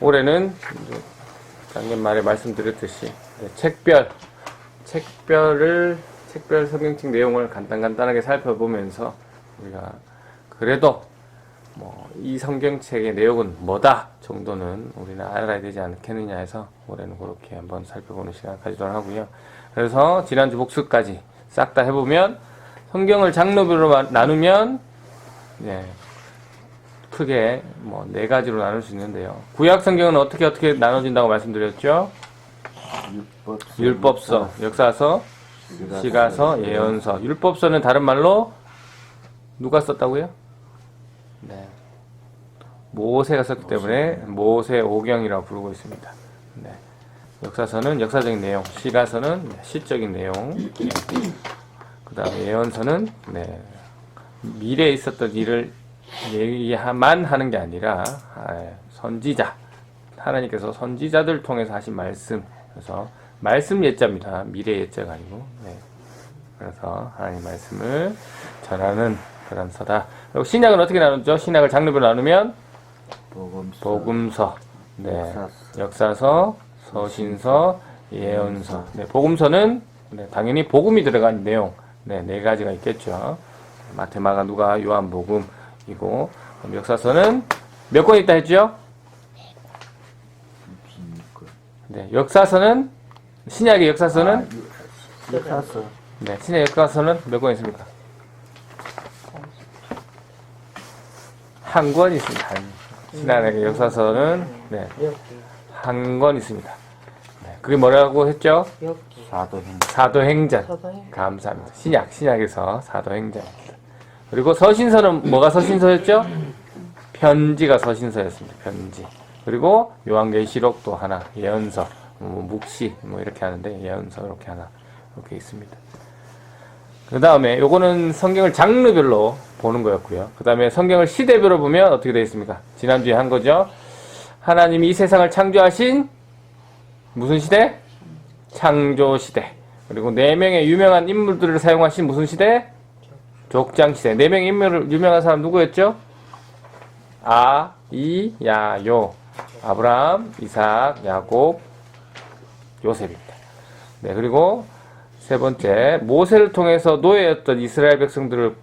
올해는 이제 작년 말에 말씀드렸듯이 네, 책별 책별을 책별 성경책 내용을 간단간단하게 살펴보면서 우리가 그래도 뭐 이 성경책의 내용은 뭐다 정도는 우리는 알아야 되지 않겠느냐 해서 올해는 그렇게 한번 살펴보는 시간 가지도록 하고요. 그래서 지난주 복습까지 싹 다 해보면 성경을 장르별로 마- 나누면 네, 크게 뭐 네 가지로 나눌 수 있는데요. 구약 성경은 어떻게 어떻게 나눠진다고 말씀드렸죠? 율법서, 율법서, 역사서, 시가서, 예언서. 율법서는 다른 말로 누가 썼다고요? 네. 모세가 썼기 때문에 모세 오경이라고 부르고 있습니다. 네. 역사서는 역사적인 내용, 시가서는 네, 시적인 내용, 그 다음에 예언서는 네, 미래에 있었던 일을 얘기만 하는 게 아니라 아, 선지자, 하나님께서 선지자들 통해서 하신 말씀, 그래서 말씀 예자입니다. 미래 예자가 아니고. 네. 그래서 하나님 말씀을 전하는 그런 서다. 그리고 신약은 어떻게 나누죠? 신약을 장르별로 나누면 복음서, 복음서, 네, 역사서. 서신서, 예언서. 네, 복음서는 네, 당연히 복음이 들어간 내용, 네, 네 가지가 있겠죠. 마테마가 누가 요한 복음 이고 그럼 역사서는 몇 권 있다 했죠? 네, 역사서는 신약의 역사서는 역사서 네, 신약 역사서는 몇 권 있습니까? 한 권 있습니다. 한. 신약의 역사서는 네, 한 권 있습니다. 네, 그게 뭐라고 했죠? 사도행 사도행전. 사도행 감사합니다. 신약, 신약에서 사도행전입니다. 그리고 서신서는 뭐가 서신서였죠? 편지가 서신서였습니다. 편지. 그리고 요한계시록도 하나, 예언서, 뭐 묵시 뭐 이렇게 하는데 예언서 이렇게 하나 이렇게 있습니다. 그 다음에 요거는 성경을 장르별로 보는 거였고요. 그 다음에 성경을 시대별로 보면 어떻게 되어 있습니까? 지난주에 한 거죠. 하나님이 이 세상을 창조하신 무슨 시대? 창조 시대. 그리고 네 명의 유명한 인물들을 사용하신 무슨 시대? 족장 시대. 네 명의 인물을 유명한 사람 누구였죠? 아, 이, 야, 요. 아브라함, 이삭, 야곱, 요셉입니다. 네, 그리고 세 번째, 모세를 통해서 노예였던 이스라엘 백성들을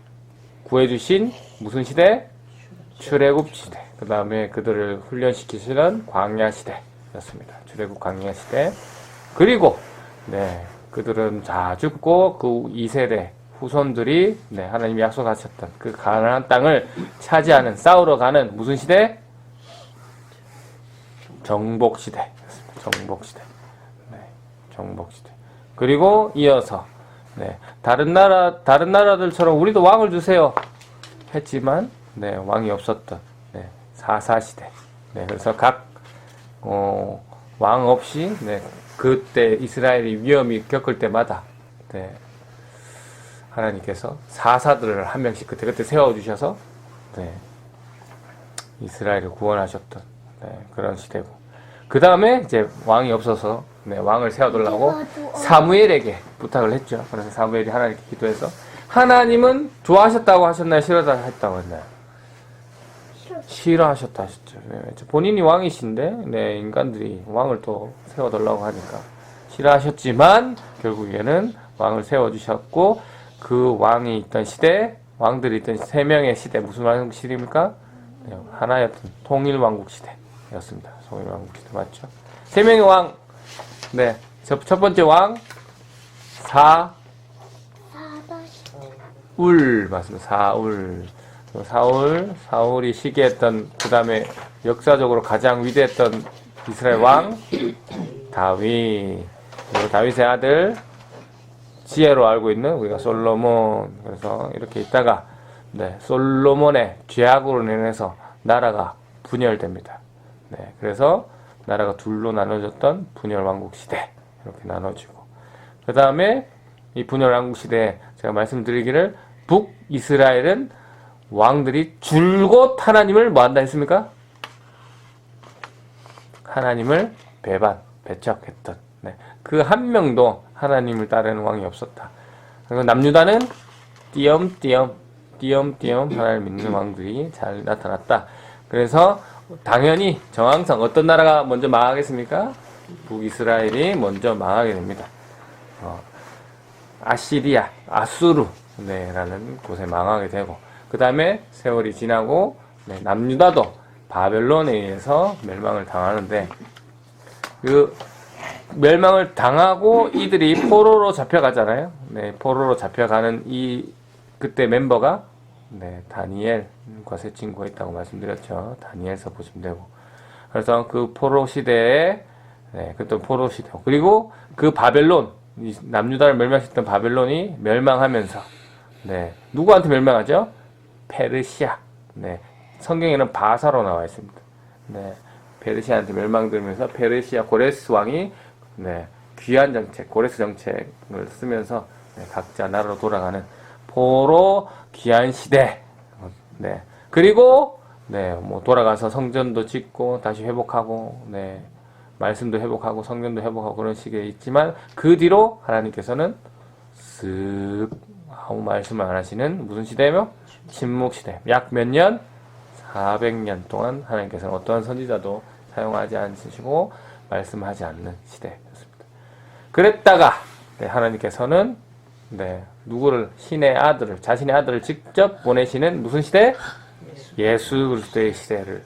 구해주신 무슨 시대? 출애굽 시대. 그 다음에 그들을 훈련시키시는 광야 시대였습니다. 출애굽 광야 시대. 그리고 네 그들은 다 죽고 그 2세대 후손들이 네 하나님이 약속하셨던 그 가나안 땅을 차지하는 싸우러 가는 무슨 시대? 정복 시대였습니다. 정복 시대. 네, 정복 시대. 그리고 이어서 네 다른 나라 다른 나라들처럼 우리도 왕을 주세요 했지만 네 왕이 없었던 네 사사 시대. 네 그래서 각 어, 왕 없이 네, 그때 이스라엘이 위험이 겪을 때마다 네, 하나님께서 사사들을 한 명씩 그때 그때 세워 주셔서 네, 이스라엘을 구원하셨던 네, 그런 시대고 그 다음에 이제 왕이 없어서 네, 왕을 세워달라고 사무엘에게 부탁을 했죠. 그래서 사무엘이 하나님께 기도해서 하나님은 좋아하셨다고 하셨나요? 싫어했다고 했나요? 싫어하셨다 하셨죠. 네, 본인이 왕이신데, 네, 인간들이 왕을 또 세워달라고 하니까 싫어하셨지만, 결국에는 왕을 세워주셨고, 그 왕이 있던 시대, 왕들이 있던 세 명의 시대, 무슨 왕국 시대입니까? 네, 하나였던 통일왕국 시대였습니다. 통일왕국 시대 맞죠? 세 명의 왕, 네, 첫, 첫 번째 왕, 사, 울 맞습니다. 사울 그 사울 사울이 시기했던 그 다음에 역사적으로 가장 위대했던 이스라엘 왕 다윗 그리고 다윗의 아들 지혜로 알고 있는 우리가 솔로몬 그래서 이렇게 있다가 네 솔로몬의 죄악으로 인해서 나라가 분열됩니다. 네 그래서 나라가 둘로 나눠졌던 분열 왕국 시대 이렇게 나눠지고 그 다음에 이 분열 왕국 시대에 제가 말씀드리기를 북 이스라엘은 왕들이 줄곧 하나님을 뭐 한다 했습니까? 하나님을 배반, 배척했던 네. 그 한 명도 하나님을 따르는 왕이 없었다. 그리고 남유다는 띄엄띄엄 띄엄띄엄 하나님을 믿는 왕들이 잘 나타났다. 그래서 당연히 정황상 어떤 나라가 먼저 망하겠습니까? 북이스라엘이 먼저 망하게 됩니다. 어, 아시리아, 아수르, 네, 라는 곳에 망하게 되고, 그 다음에 세월이 지나고, 네, 남유다도 바벨론에 의해서 멸망을 당하는데, 그, 멸망을 당하고 이들이 포로로 잡혀가잖아요. 네, 포로로 잡혀가는 이, 그때 멤버가, 네, 다니엘과 세 친구가 있다고 말씀드렸죠. 다니엘서 보시면 되고. 그래서 그 포로 시대에, 네, 그때 포로 시대. 그리고 그 바벨론, 이 남유다를 멸망시켰던 바벨론이 멸망하면서, 네, 누구한테 멸망하죠? 페르시아. 네, 성경에는 바사로 나와 있습니다. 네, 페르시아한테 멸망되면서 페르시아 고레스 왕이 네, 귀한 정책, 고레스 정책을 쓰면서 네, 각자 나라로 돌아가는 포로 귀한 시대. 네, 그리고 네, 뭐 돌아가서 성전도 짓고 다시 회복하고, 네, 말씀도 회복하고 성전도 회복하고 그런 식에 있지만 그 뒤로 하나님께서는 쓱 아무 말씀을 안 하시는 무슨 시대며 침묵 시대. 약 몇 년? 400년 동안 하나님께서는 어떠한 선지자도 사용하지 않으시고 말씀하지 않는 시대였습니다. 그랬다가 네, 하나님께서는 네, 누구를 신의 아들을 자신의 아들을 직접 보내시는 무슨 시대? 예수 그리스도의 시대를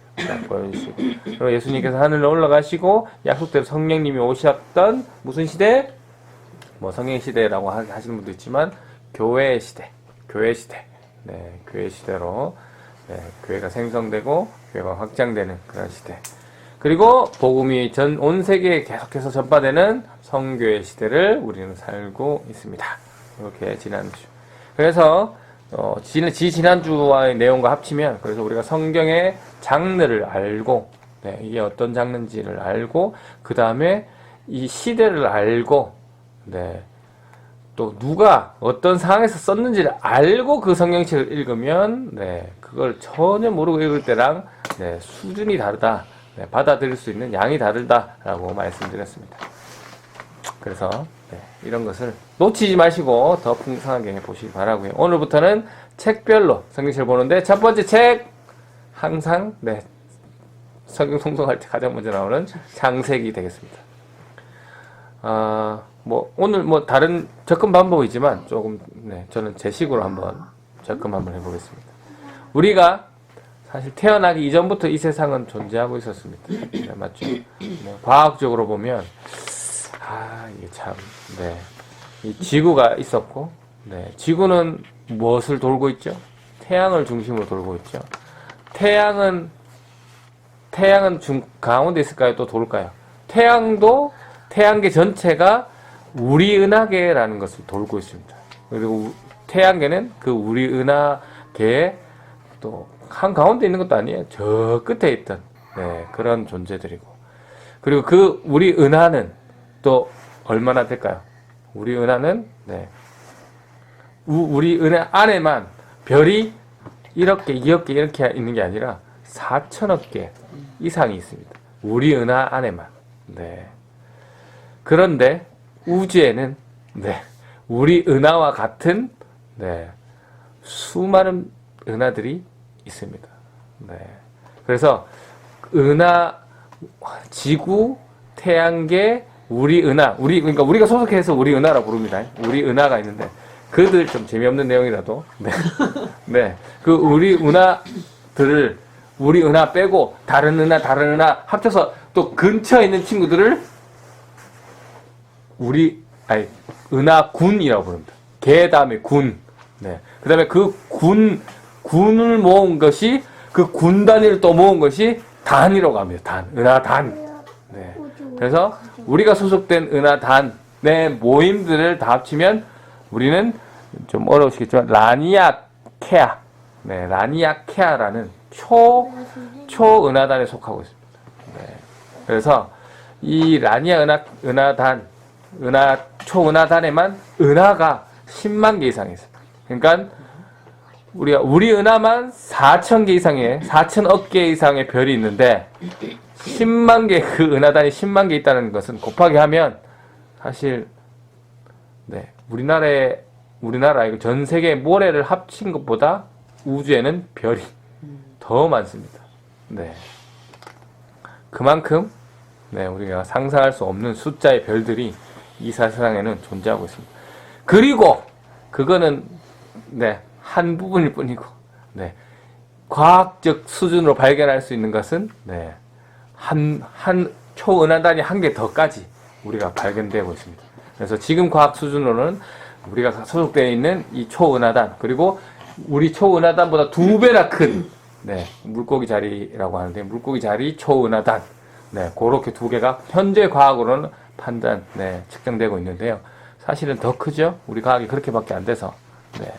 보여주시고 그리고 예수님께서 하늘로 올라가시고 약속대로 성령님이 오셨던 무슨 시대? 뭐 성령 시대라고 하- 하시는 분도 있지만 교회의 시대, 교회 시대, 네, 교회 시대로 네, 교회가 생성되고 교회가 확장되는 그런 시대. 그리고 복음이 전 온 세계에 계속해서 전파되는 성교의 시대를 우리는 살고 있습니다. 이렇게 지난주. 그래서 어, 지, 지 지난주와의 내용과 합치면 그래서 우리가 성경의 장르를 알고 네, 이게 어떤 장르인지를 알고 그 다음에 이 시대를 알고 네, 또 누가 어떤 상황에서 썼는지를 알고 그 성경책을 읽으면 네, 그걸 전혀 모르고 읽을 때랑 네, 수준이 다르다. 네, 받아들일 수 있는 양이 다르다라고 말씀드렸습니다. 그래서 네, 이런 것을 놓치지 마시고 더 풍성하게 보시기 바라고요. 오늘부터는 책별로 성경책을 보는데 첫 번째 책 항상 네, 성경 송송할 때 가장 먼저 나오는 창세기 되겠습니다. 아, 뭐 오늘 뭐 다른 접근 방법이지만 조금 네, 저는 제 식으로 한번 접근 한번 해보겠습니다. 우리가 사실 태어나기 이전부터 이 세상은 존재하고 있었습니다. 네, 맞죠? 네, 과학적으로 보면 아 이게 참 네. 이 지구가 있었고 네, 지구는 무엇을 돌고 있죠? 태양을 중심으로 돌고 있죠. 태양은 태양은 중 가운데 있을까요? 또 돌까요? 태양도 태양계 전체가 우리 은하계라는 것을 돌고 있습니다. 그리고 우- 태양계는 그 우리 은하계의 또 한 가운데 있는 것도 아니에요. 저 끝에 있던 네, 그런 존재들이고 그리고 그 우리 은하는 또 얼마나 될까요? 우리 은하는 네. 우, 우리 은하 안에만 별이 1억 개, 2억 개 이렇게 있는 게 아니라 4천억 개 이상이 있습니다. 우리 은하 안에만. 네. 그런데 우주에는 네. 우리 은하와 같은 네. 수많은 은하들이 있습니다. 네. 그래서 은하 지구 태양계 우리 은하 우리 그러니까 우리가 소속해서 우리 은하라 부릅니다. 우리 은하가 있는데 그들 좀 재미없는 내용이라도 네. 네. 그 우리 은하들을 우리 은하 빼고 다른 은하 다른 은하 합쳐서 또 근처에 있는 친구들을 우리 아니 은하군이라고 부릅니다. 개 다음에 군. 네. 그다음에 그 군 군을 모은 것이 그 군 단위를 또 모은 것이 단이라고 합니다. 단. 은하단. 네. 그래서 우리가 소속된 은하단의 모임들을 다 합치면 우리는 좀 어려우시겠지만 라니아 케아. 네, 라니아 케아라는 초 초은하단에 속하고 있습니다. 네. 그래서 이 라니아 은하 은하단 은하 초은하단에만 은하가 10만 개 이상이 있습니다. 그러니까 우리가 우리 은하만 4천 개 이상의 4천억 개 이상의 별이 있는데 10만 개 그 은하단이 10만 개 있다는 것은 곱하기 하면 사실 네 우리나라의 우리나라 이거 전 세계 모래를 합친 것보다 우주에는 별이 더 많습니다. 네. 그만큼 네, 우리가 상상할 수 없는 숫자의 별들이 이 세상에는 존재하고 있습니다. 그리고 그거는 네, 한 부분일 뿐이고 네, 과학적 수준으로 발견할 수 있는 것은 네, 한, 한 초은하단이 한개 더까지 우리가 발견되고 있습니다. 그래서 지금 과학 수준으로는 우리가 소속되어 있는 이 초은하단 그리고 우리 초은하단보다 두 배나 큰 네, 물고기 자리라고 하는데 물고기 자리 초은하단 네, 그렇게 두 개가 현재 과학으로는 판단 네, 측정되고 있는데요. 사실은 더 크죠. 우리 과학이 그렇게밖에 안 돼서. 네.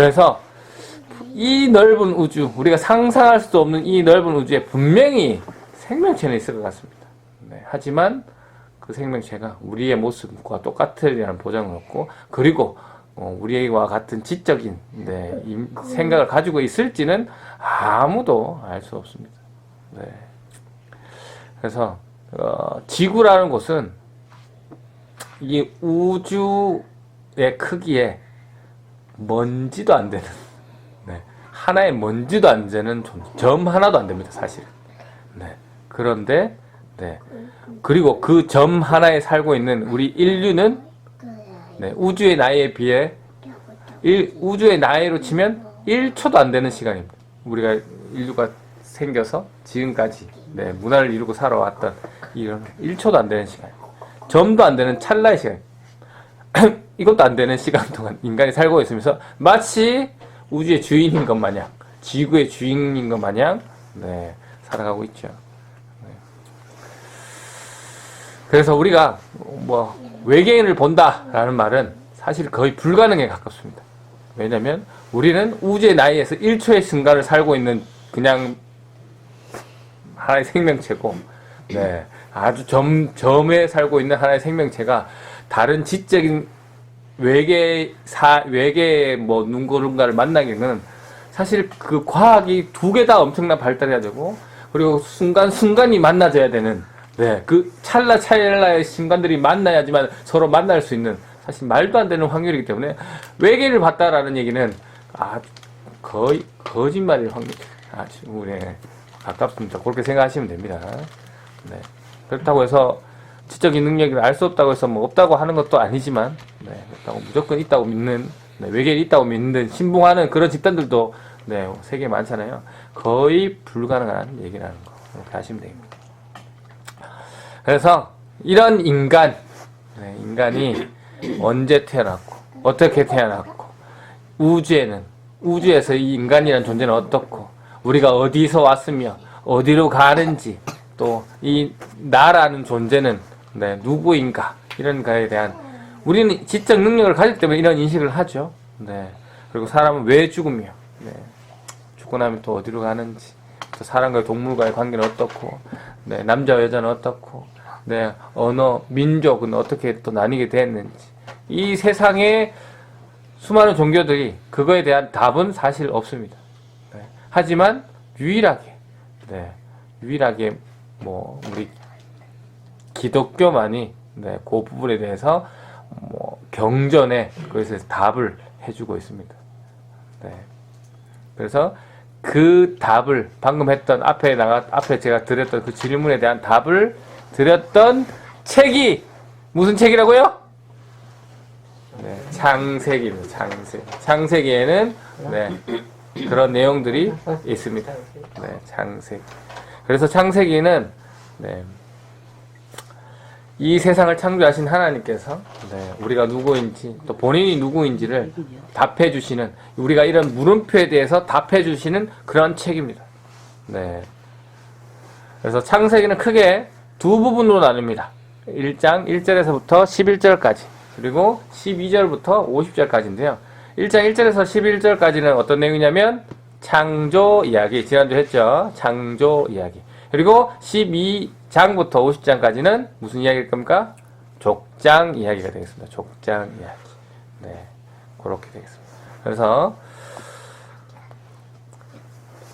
그래서 이 넓은 우주, 우리가 상상할 수도 없는 이 넓은 우주에 분명히 생명체는 있을 것 같습니다. 네, 하지만 그 생명체가 우리의 모습과 똑같으리라는 보장은 없고, 그리고 어, 우리와 같은 지적인 네, 임- 생각을 가지고 있을지는 아무도 알 수 없습니다. 네. 그래서 어, 지구라는 곳은 이 우주의 크기에 먼지도 안 되는 네. 하나의 먼지도 안 되는 존- 점 하나도 안 됩니다, 사실은. 네. 그런데, 네. 그리고 그 점 하나에 살고 있는 우리 인류는, 네. 우주의 나이에 비해, 일, 우주의 나이로 치면 1초도 안 되는 시간입니다. 우리가 인류가 생겨서 지금까지, 네. 문화를 이루고 살아왔던 이런 1초도 안 되는 시간. 점도 안 되는 찰나의 시간. 이것도 안 되는 시간 동안 인간이 살고 있으면서 마치 우주의 주인인 것 마냥, 지구의 주인인 것 마냥, 네, 살아가고 있죠. 네. 그래서 우리가 뭐 외계인을 본다라는 말은 사실 거의 불가능에 가깝습니다. 왜냐면 우리는 우주의 나이에서 1초의 순간을 살고 있는 그냥 하나의 생명체고, 네, 아주 점, 점에 살고 있는 하나의 생명체가 다른 지적인 외계 사 외계 뭐 누군가를 만나기는 사실 그 과학이 두 개 다 엄청난 발달해야 되고 그리고 순간 순간이 만나져야 되는 네 그 찰나 찰나의 순간들이 만나야지만 서로 만날 수 있는 사실 말도 안 되는 확률이기 때문에 외계를 봤다라는 얘기는 아 거의 거짓말일 확률 아주 네, 가깝습니다. 그렇게 생각하시면 됩니다. 네 그렇다고 해서 지적인 능력을 알 수 없다고 해서 뭐 없다고 하는 것도 아니지만 네, 없다고 무조건 있다고 믿는 네, 외계인 있다고 믿는 신봉하는 그런 집단들도 네, 세계에 많잖아요. 거의 불가능한 얘기라는 거 이렇게 하시면 됩니다. 그래서 이런 인간, 네, 인간이 언제 태어났고 어떻게 태어났고 우주에는 우주에서 이 인간이라는 존재는 어떻고 우리가 어디서 왔으며 어디로 가는지 또 이 나라는 존재는 네, 누구인가 이런 거에 대한 우리는 지적 능력을 가질 때문에 이런 인식을 하죠. 네. 그리고 사람은 왜 죽으며 네. 죽고 나면 또 어디로 가는지 또 사람과 동물과의 관계는 어떻고 네. 남자와 여자는 어떻고 네. 언어, 민족은 어떻게 또 나뉘게 됐는지 이 세상에 수많은 종교들이 그거에 대한 답은 사실 없습니다. 네. 하지만 유일하게 네. 유일하게 뭐 우리 기독교만이 네, 그 부분에 대해서 뭐 경전에 그것에 답을 해주고 있습니다. 네. 그래서 그 답을 방금 했던 앞에 나가 앞에 제가 드렸던 그 질문에 대한 답을 드렸던 책이 무슨 책이라고요? 네, 창세기입니다. 창세. 창세기에는 네, 그런 내용들이 있습니다. 네, 창세기. 그래서 창세기는 네, 이 세상을 창조하신 하나님께서 네, 우리가 누구인지 또 본인이 누구인지를 답해 주시는 우리가 이런 물음표에 대해서 답해 주시는 그런 책입니다. 네. 그래서 창세기는 크게 두 부분으로 나눕니다. 1장 1절에서부터 11절까지 그리고 12절부터 50절까지인데요. 1장 1절에서 11절까지는 어떤 내용이냐면 창조 이야기 지난주 했죠. 창조 이야기. 그리고 12 장부터 50장까지는 무슨 이야기일 겁니까? 족장 이야기가 되겠습니다. 족장 이야기. 네. 그렇게 되겠습니다. 그래서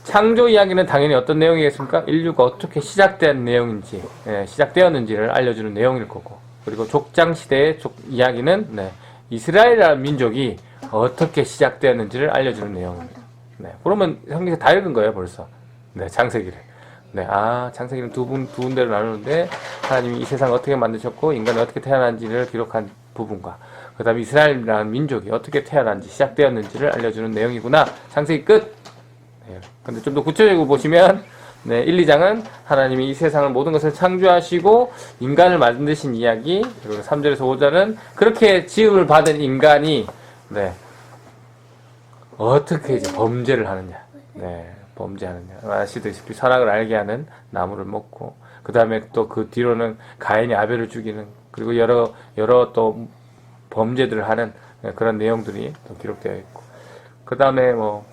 창조 이야기는 당연히 어떤 내용이겠습니까? 인류가 어떻게 시작된 내용인지, 예, 시작되었는지를 알려주는 내용일 거고, 그리고 족장 시대의 족 이야기는 네, 이스라엘이라는 민족이 어떻게 시작되었는지를 알려주는 내용입니다. 네, 그러면 형님 다 읽은 거예요, 벌써. 네, 창세기를. 네, 아, 창세기는 두 분, 두 군데로 나누는데, 하나님이 이 세상을 어떻게 만드셨고, 인간이 어떻게 태어난지를 기록한 부분과, 그 다음에 이스라엘이라는 민족이 어떻게 태어난지, 시작되었는지를 알려주는 내용이구나. 창세기 끝! 네, 근데 좀 더 구체적으로 보시면, 네, 1, 2장은 하나님이 이 세상을 모든 것을 창조하시고, 인간을 만드신 이야기, 그리고 3절에서 5절은 그렇게 지음을 받은 인간이, 네, 어떻게 이제 범죄를 하느냐. 네, 범죄하느냐. 아시다시피 선악을 알게 하는 나무를 먹고, 그 다음에 또 그 뒤로는 가인이 아벨을 죽이는, 그리고 여러, 여러 또 범죄들을 하는 그런 내용들이 또 기록되어 있고, 그 다음에 뭐,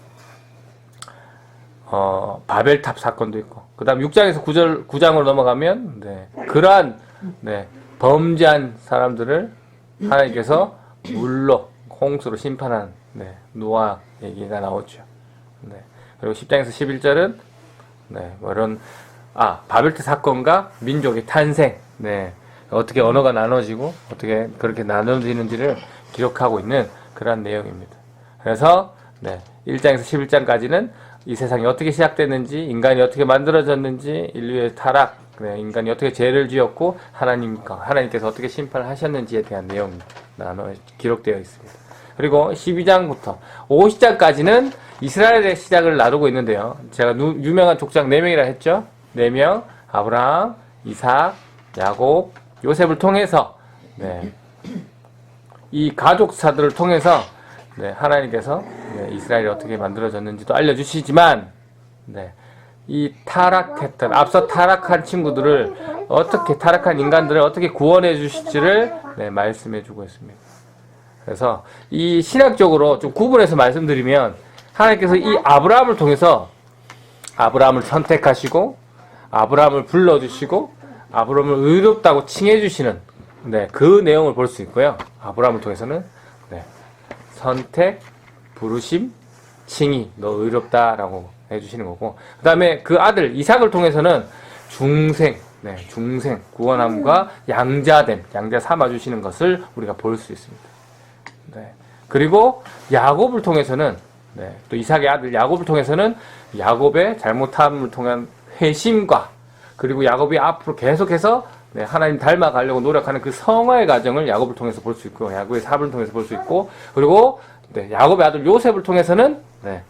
어, 바벨탑 사건도 있고, 그 다음 6장에서 9절, 9장으로 넘어가면, 네, 그러한, 네, 범죄한 사람들을 하나님께서 물로, 홍수로 심판한, 네, 노아 얘기가 나오죠. 네. 그리고 10장에서 11절은, 네, 뭐 이런, 아, 바벨탑 사건과 민족의 탄생, 네, 어떻게 언어가 나눠지고, 어떻게 그렇게 나눠지는지를 기록하고 있는 그런 내용입니다. 그래서, 네, 1장에서 11장까지는 이 세상이 어떻게 시작됐는지, 인간이 어떻게 만들어졌는지, 인류의 타락, 네, 인간이 어떻게 죄를 지었고, 하나님과, 하나님께서 어떻게 심판하셨는지에 대한 내용이 나눠 기록되어 있습니다. 그리고 12장부터 50장까지는 이스라엘의 시작을 나누고 있는데요. 제가 누- 유명한 족장 4명이라 했죠? 4명, 아브라함, 이삭, 야곱, 요셉을 통해서, 네, 이 가족사들을 통해서 네, 하나님께서 네, 이스라엘이 어떻게 만들어졌는지도 알려주시지만 네, 이 타락했던 앞서 타락한 친구들을 어떻게 타락한 인간들을 어떻게 구원해 주실지를 네, 말씀해 주고 있습니다. 그래서 이 신학적으로 좀 구분해서 말씀드리면 하나님께서 이 아브라함을 통해서 아브라함을 선택하시고 아브라함을 불러주시고 아브라함을 의롭다고 칭해 주시는 네, 그 내용을 볼 수 있고요. 아브라함을 통해서는 네, 선택, 부르심, 칭의, 너 의롭다라고 해주시는 거고, 그 다음에 그 아들 이삭을 통해서는 중생, 네, 중생, 구원함과 양자됨, 양자 삼아주시는 것을 우리가 볼 수 있습니다. 네. 그리고 야곱을 통해서는 네, 또 이삭의 아들 야곱을 통해서는 야곱의 잘못함을 통한 회심과 그리고 야곱이 앞으로 계속해서 네, 하나님 닮아가려고 노력하는 그 성화의 과정을 야곱을 통해서 볼 수 있고 야곱의 사업을 통해서 볼 수 있고 그리고 네, 야곱의 아들 요셉을 통해서는 네,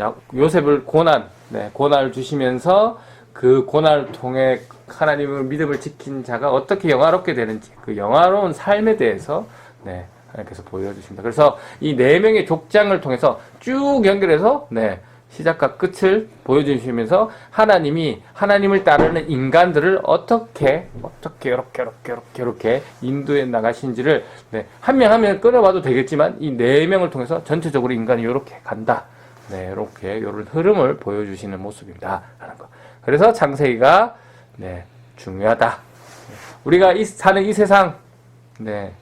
야- 요셉을 고난 네, 고난을 주시면서 그 고난을 통해 하나님을 믿음을 지킨 자가 어떻게 영화롭게 되는지 그 영화로운 삶에 대해서 네, 하나님께서 보여주십니다. 그래서 이 네 명의 족장을 통해서 쭉 연결해서 네, 시작과 끝을 보여주시면서 하나님이 하나님을 따르는 인간들을 어떻게 어떻게 이렇게 이렇게 이렇게 이렇게 인도해 나가신지를 네, 한명 한 명 끊어봐도 되겠지만 이 네 명을 통해서 전체적으로 인간이 이렇게 간다. 네, 이렇게 이런 흐름을 보여주시는 모습입니다. 라는 거. 그래서 창세기가 네, 중요하다. 네, 우리가 이, 사는 이 세상 네,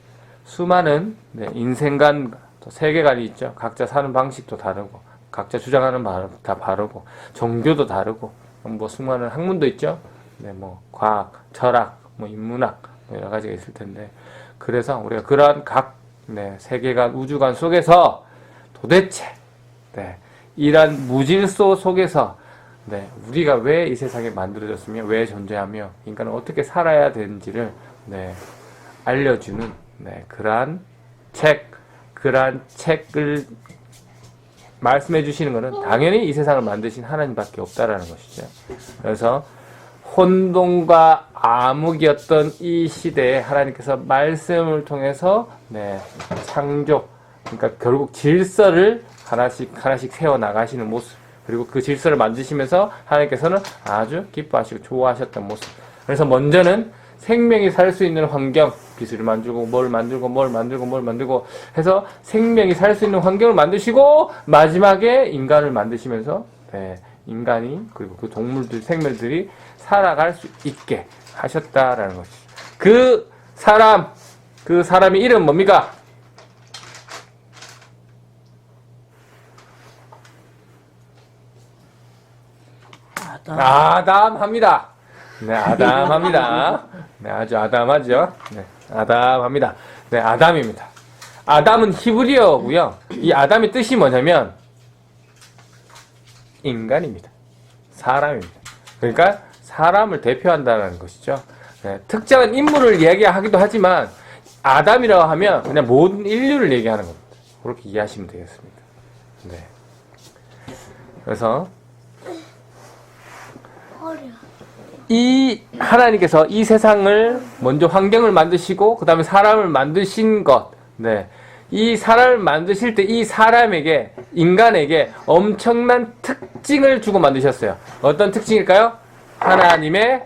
수많은 네, 인생관, 또 세계관이 있죠. 각자 사는 방식도 다르고, 각자 주장하는 말다 다르고, 종교도 다르고, 뭐 수많은 학문도 있죠. 네, 뭐 과학, 철학, 뭐 인문학 뭐 여러 가지가 있을 텐데, 그래서 우리가 그러한 각 네, 세계관, 우주관 속에서 도대체 네, 이러한 무질서 속에서 네, 우리가 왜 이 세상에 만들어졌으며 왜 존재하며 인간은 어떻게 살아야 되는지를 네, 알려주는 네, 그러한 책, 그러한 책을 말씀해 주시는 것은 당연히 이 세상을 만드신 하나님밖에 없다라는 것이죠. 그래서 혼돈과 암흑이었던 이 시대에 하나님께서 말씀을 통해서 네, 창조, 그러니까 결국 질서를 하나씩 하나씩 세워 나가시는 모습. 그리고 그 질서를 만드시면서 하나님께서는 아주 기뻐하시고 좋아하셨던 모습. 그래서 먼저는 생명이 살 수 있는 환경, 기술을 만들고 뭘 만들고 뭘 만들고 뭘 만들고 해서 생명이 살 수 있는 환경을 만드시고 마지막에 인간을 만드시면서 네, 인간이 그리고 그 동물들 생물들이 살아갈 수 있게 하셨다라는 것이죠. 그 사람 그 사람의 이름 뭡니까? 아담. 아담합니다. 네, 아담합니다. 네, 아주 아담하죠. 네, 아담합니다. 네, 아담입니다. 아담은 히브리어고요. 이 아담의 뜻이 뭐냐면 인간입니다. 사람입니다. 그러니까 사람을 대표한다는 것이죠. 네, 특정한 인물을 이야기하기도 하지만 아담이라고 하면 그냥 모든 인류를 얘기하는 겁니다. 그렇게 이해하시면 되겠습니다. 네. 그래서 이 하나님께서 이 세상을 먼저 환경을 만드시고 그 다음에 사람을 만드신 것, 네. 이 사람을 만드실 때 이 사람에게 인간에게 엄청난 특징을 주고 만드셨어요. 어떤 특징일까요? 하나님의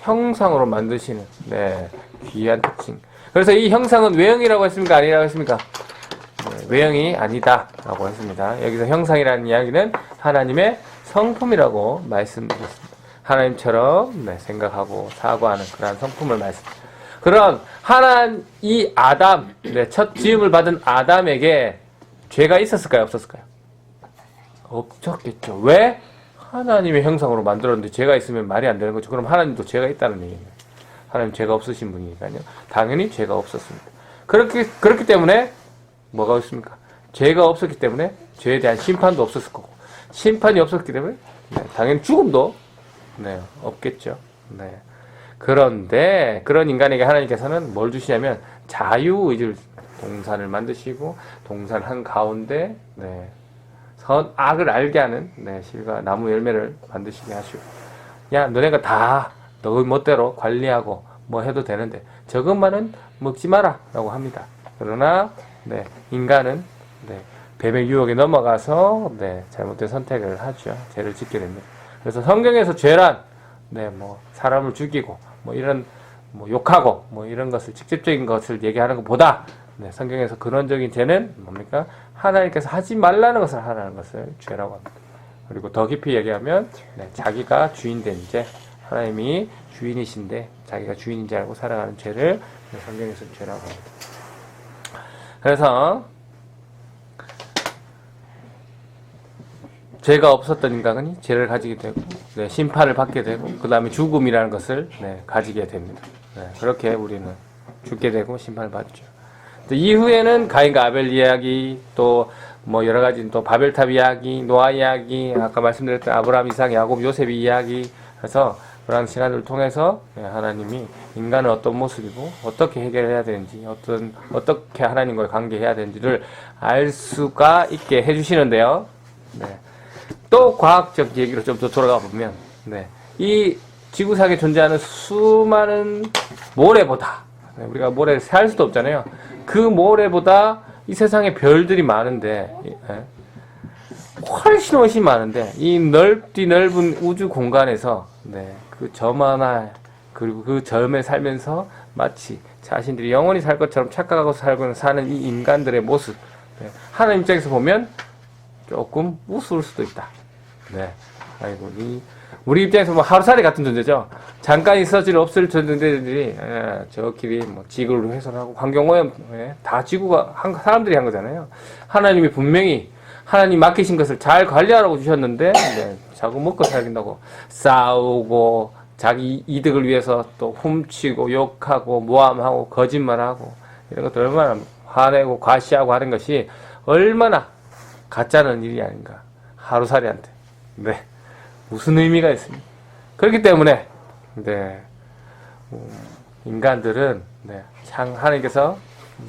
형상으로 만드시는 네 귀한 특징. 그래서 이 형상은 외형이라고 했습니까? 아니라고 했습니까? 네, 외형이 아니다라고 했습니다. 여기서 형상이라는 이야기는 하나님의 성품이라고 말씀드렸습니다. 하나님처럼 네, 생각하고 사고하는 그러한 성품을 말씀. 그런 하나님 이 아담 네, 첫 지음을 받은 아담에게 죄가 있었을까요? 없었을까요? 없었겠죠. 왜? 하나님의 형상으로 만들었는데 죄가 있으면 말이 안 되는 거죠. 그럼 하나님도 죄가 있다는 얘기입니다. 하나님 죄가 없으신 분이니까요. 당연히 죄가 없었습니다. 그렇기 그렇기 때문에 뭐가 있습니까? 죄가 없었기 때문에 죄에 대한 심판도 없었을 거고 심판이 없었기 때문에 네, 당연히 죽음도 네, 없겠죠. 네. 그런데 그런 인간에게 하나님께서는 뭘 주시냐면 자유 의지를 동산을 만드시고 동산 한 가운데 네, 선 악을 알게 하는 네, 실과 나무 열매를 만드시게 하시고 야 너네가 다 너희 멋대로 관리하고 뭐 해도 되는데 저것만은 먹지 마라라고 합니다. 그러나 네, 인간은 네, 뱀의 유혹에 넘어가서 네, 잘못된 선택을 하죠. 죄를 짓게 됩니다. 그래서 성경에서 죄란 네, 뭐 사람을 죽이고 뭐 이런 뭐 욕하고 뭐 이런 것을 직접적인 것을 얘기하는 것보다 네, 성경에서 근원적인 죄는 뭡니까? 하나님께서 하지 말라는 것을 하라는 것을 죄라고 합니다. 그리고 더 깊이 얘기하면 네, 자기가 주인된 죄, 하나님이 주인이신데 자기가 주인인 줄 알고 살아가는 죄를 네, 성경에서 죄라고 합니다. 그래서 죄가 없었던 인간이 죄를 가지게 되고 네, 심판을 받게 되고 그 다음에 죽음이라는 것을 네, 가지게 됩니다. 네, 그렇게 우리는 죽게 되고 심판을 받죠. 또 이후에는 가인과 아벨 이야기 또 뭐 여러 가지 또 바벨탑 이야기, 노아 이야기, 아까 말씀드렸던 아브라함, 이삭, 야곱, 요셉 이야기 해서 그런 시간을 통해서 네, 하나님이 인간은 어떤 모습이고 어떻게 해결해야 되는지 어떤 어떻게 하나님과의 관계해야 되는지를 알 수가 있게 해주시는데요. 네. 또 과학적 얘기로 좀 더 돌아가 보면, 네. 이 지구상에 존재하는 수많은 모래보다, 네, 우리가 모래를 살 수도 없잖아요. 그 모래보다 이 세상에 별들이 많은데, 예, 훨씬 훨씬 많은데, 이 넓디 넓은 우주 공간에서, 네, 그 점 하나, 그리고 그 점에 살면서 마치 자신들이 영원히 살 것처럼 착각하고 살고 사는 이 인간들의 모습, 네, 하나님 입장에서 보면 조금 우스울 수도 있다. 네. 아이고, 이, 우리 입장에서 뭐 하루살이 같은 존재죠. 잠깐 있어질 없을 존재들이, 예, 저 길이 뭐 지구를 훼손하고 환경오염, 예, 다 지구가, 한, 사람들이 한 거잖아요. 하나님이 분명히 하나님 맡기신 것을 잘 관리하라고 주셨는데, 네, 자꾸 먹고 살긴다고 싸우고, 자기 이득을 위해서 또 훔치고, 욕하고, 모함하고, 거짓말하고, 이런 것들 얼마나 화내고, 과시하고 하는 것이 얼마나 가짜는 일이 아닌가. 하루살이한테. 네. 무슨 의미가 있습니까? 그렇기 때문에, 네. 음, 인간들은, 네. 창, 하나님께서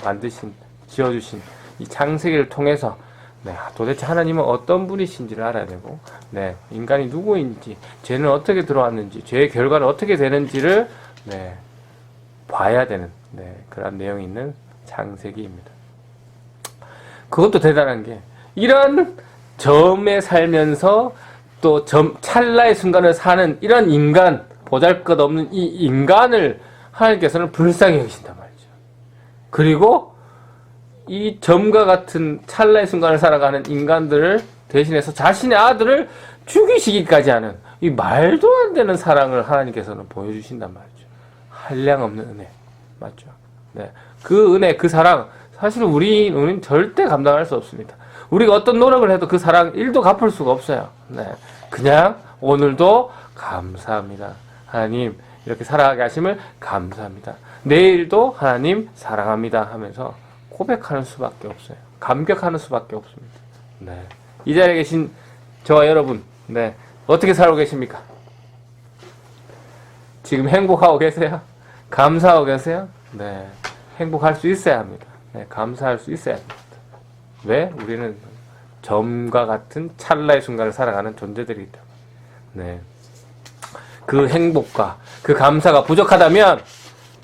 만드신, 지어주신 이 창세기를 통해서, 네. 도대체 하나님은 어떤 분이신지를 알아야 되고, 네. 인간이 누구인지, 죄는 어떻게 들어왔는지, 죄의 결과는 어떻게 되는지를, 네. 봐야 되는, 네. 그런 내용이 있는 창세기입니다. 그것도 대단한 게 이런 점에 살면서 또 점, 찰나의 순간을 사는 이런 인간 보잘 것 없는 이 인간을 하나님께서는 불쌍히 여기신단 말이죠. 그리고 이 점과 같은 찰나의 순간을 살아가는 인간들을 대신해서 자신의 아들을 죽이시기까지 하는 이 말도 안 되는 사랑을 하나님께서는 보여주신단 말이죠. 한량 없는 은혜. 맞죠? 네. 그 은혜, 그 사랑, 사실 우리, 우리는 절대 감당할 수 없습니다. 우리가 어떤 노력을 해도 그 사랑 1도 갚을 수가 없어요. 네. 그냥 오늘도 감사합니다. 하나님, 이렇게 살아가게 하심을 감사합니다. 내일도 하나님 사랑합니다 하면서 고백하는 수밖에 없어요. 감격하는 수밖에 없습니다. 네. 이 자리에 계신 저와 여러분, 네. 어떻게 살고 계십니까? 지금 행복하고 계세요? 감사하고 계세요? 네. 행복할 수 있어야 합니다. 네, 감사할 수 있어야 합니다. 왜? 우리는 점과 같은 찰나의 순간을 살아가는 존재들이기 때문에. 네. 그 행복과 그 감사가 부족하다면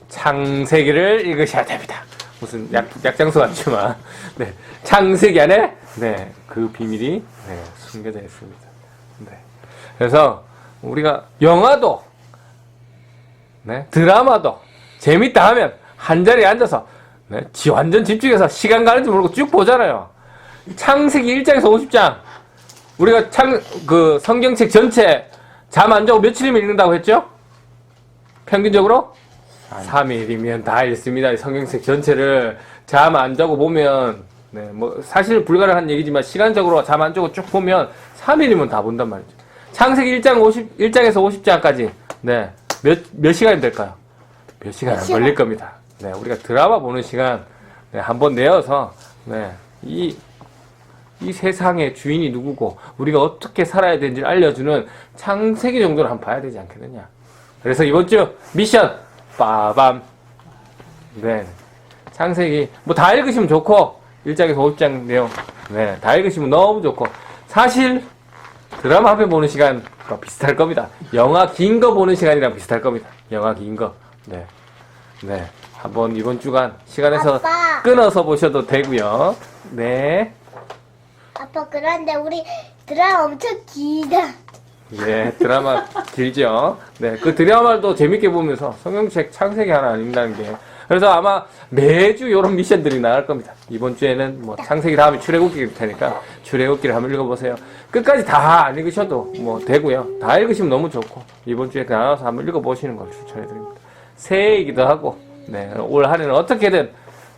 창세기를 읽으셔야 됩니다. 무슨 약, 약장수 같지만, 네. 창세기 안에, 네. 그 비밀이, 네. 숨겨져 있습니다. 네. 그래서, 우리가 영화도, 네. 드라마도, 재밌다 하면, 한 자리에 앉아서, 네. 지, 완전 집중해서 시간 가는지 모르고 쭉 보잖아요. 창세기 1장에서 50장. 우리가 창, 그 성경책 전체 잠 안 자고 며칠이면 읽는다고 했죠? 평균적으로? 3일이면 다 읽습니다. 이 성경책 전체를 잠 안 자고 보면, 네, 뭐, 사실 불가능한 얘기지만 시간적으로 잠 안 자고 쭉 보면 3일이면 다 본단 말이죠. 창세기 1장 50, 1장에서 50장까지, 네, 몇, 몇 시간이 될까요? 몇 시간 안 걸릴 겁니다. 네, 우리가 드라마 보는 시간, 네, 한번 내어서, 네, 이, 이 세상의 주인이 누구고 우리가 어떻게 살아야 되는지를 알려주는 창세기 정도는 한번 봐야 되지 않겠느냐. 그래서 이번 주 미션 빠밤. 네. 창세기 뭐 다 읽으시면 좋고 1장에서 5장 내용 네, 다 읽으시면 너무 좋고 사실 드라마 한 편 보는 시간과 비슷할 겁니다. 영화 긴 거 보는 시간이랑 비슷할 겁니다. 영화 긴 거. 네. 네. 한번 이번 주간 시간에서 아빠. 끊어서 보셔도 되고요. 네. 아빠 그런데 우리 드라마 엄청 길다. 예, 드라마 길죠. 네, 그 드라마도 재밌게 보면서 성경책 창세기 하나 안 읽는다는 게. 그래서 아마 매주 이런 미션들이 나갈 겁니다. 이번 주에는 뭐 창세기 다음에 출애굽기일 테니까 출애굽기를 한번 읽어보세요. 끝까지 다 안 읽으셔도 뭐 되고요. 다 읽으시면 너무 좋고 이번 주에 나와서 한번 읽어보시는 걸 추천해드립니다. 새해이기도 하고, 네, 올 한해는 어떻게든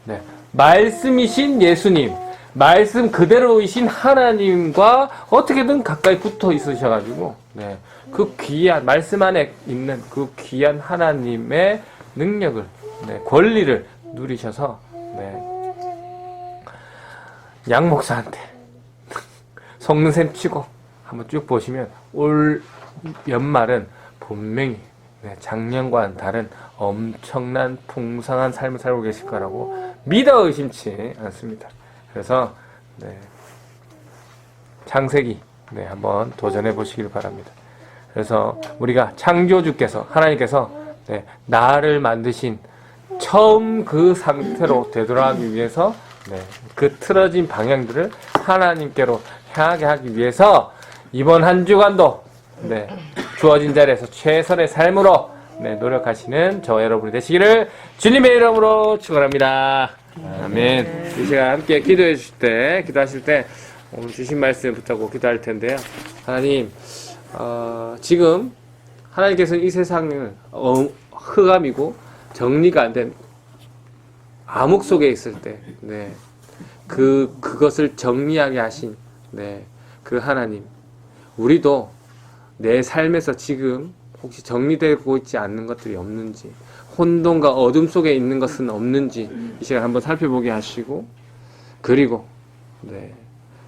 네, 말씀이신 예수님, 말씀 그대로이신 하나님과 어떻게든 가까이 붙어 있으셔가지고, 네, 그 귀한, 말씀 안에 있는 그 귀한 하나님의 능력을, 네, 권리를 누리셔서, 네, 양 목사한테 속는 셈 치고 한번 쭉 보시면 올 연말은 분명히 네, 작년과는 다른 엄청난 풍성한 삶을 살고 계실 거라고 믿어 의심치 않습니다. 그래서 네, 창세기 네, 한번 도전해 보시길 바랍니다. 그래서 우리가 창조주께서 하나님께서 네, 나를 만드신 처음 그 상태로 되돌아가기 위해서 네, 그 틀어진 방향들을 하나님께로 향하게 하기 위해서 이번 한 주간도 네, 주어진 자리에서 최선의 삶으로 네, 노력하시는 저 여러분이 되시기를 주님의 이름으로 축원합니다. 아멘. 이 시간 함께 기도해 주실 때, 기도하실 때 오늘 주신 말씀 붙잡고 기도할 텐데요. 하나님, 어, 지금 하나님께서 이 세상을 어, 흑암이고 정리가 안 된 암흑 속에 있을 때, 네, 그 그것을 정리하게 하신, 네, 그 하나님, 우리도 내 삶에서 지금 혹시 정리되고 있지 않는 것들이 없는지, 혼돈과 어둠 속에 있는 것은 없는지 이 시간 한번 살펴보게 하시고, 그리고 네,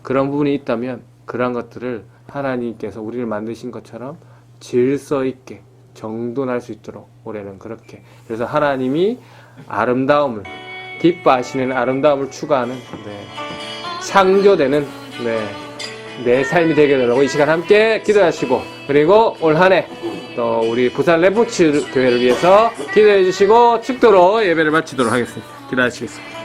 그런 부분이 있다면 그러한 것들을 하나님께서 우리를 만드신 것처럼 질서 있게 정돈할 수 있도록 올해는 그렇게. 그래서 하나님이 아름다움을 기뻐하시는 아름다움을 추구하는 네, 창조되는 네, 내 삶이 되게 되라고 이 시간 함께 기도하시고 그리고 올 한 해 또 우리 부산 레포츠 교회를 위해서 기도해 주시고 축도로 예배를 마치도록 하겠습니다. 기도하시겠습니다.